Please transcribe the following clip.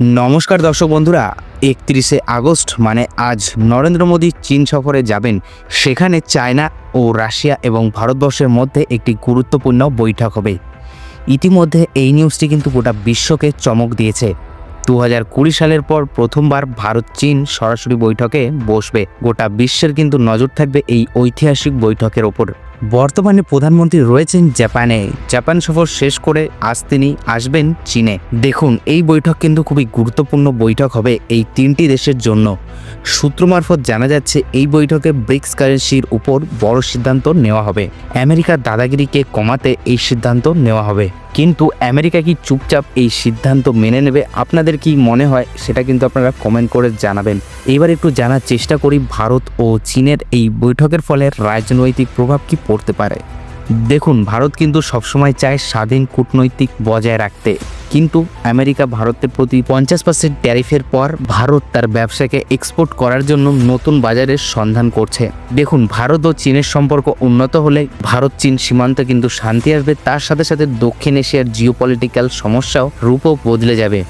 নমস্কার দর্শক বন্ধুরা, একত্রিশে আগস্ট মানে আজ নরেন্দ্র মোদী চীন সফরে যাবেন, সেখানে চায়না ও রাশিয়া এবং ভারতবর্ষের মধ্যে একটি গুরুত্বপূর্ণ বৈঠক হবে। ইতিমধ্যে এই নিউজটি কিন্তু গোটা বিশ্বকে চমক দিয়েছে। দু কুড়ি সালের পর প্রথমবার ভারত চীন সরাসরি বৈঠকে বসবে। গোটা বিশ্বের কিন্তু নজর থাকবে এই ঐতিহাসিক বৈঠকের ওপর। বর্তমানে প্রধানমন্ত্রী রয়েছেন জাপানে। জাপান সফর শেষ করে আজ তিনি আসবেন চীনে। দেখুন, এই বৈঠক কিন্তু খুবই গুরুত্বপূর্ণ বৈঠক হবে এই তিনটি দেশের জন্য। সূত্র মারফত জানা যাচ্ছে, এই বৈঠকে ব্রিক্স কারেন্সির উপর বড় সিদ্ধান্ত নেওয়া হবে। আমেরিকার দাদাগিরিকে কমাতে এই সিদ্ধান্ত নেওয়া হবে। কিন্তু আমেরিকা কি চুপচাপ এই সিদ্ধান্ত মেনে নেবে? আপনাদের কি মনে হয়? সেটা কিন্তু আপনারা কমেন্ট করে জানাবেন। এবার একটু জানার চেষ্টা করি ভারত ও চীনের এই বৈঠকের ফলে রাজনৈতিক প্রভাব কি পড়তে পারে? দেখুন, ভারত কিন্তু সবসময় চায় স্বাধীন কূটনৈতিক বজায় রাখতে। কিন্তু আমেরিকা ভারতের প্রতি পঞ্চাশ পার্সেন্ট ট্যারিফের পর ভারত তার ব্যবসাকে এক্সপোর্ট করার জন্য নতুন বাজারের সন্ধান করছে। দেখুন, ভারত ও চীনের সম্পর্ক উন্নত হলে ভারত চীন সীমান্তে কিন্তু শান্তি আসবে, তার সাথে সাথে দক্ষিণ এশিয়ার জিওপলিটিক্যাল সমস্যাও রূপও বদলে যাবে।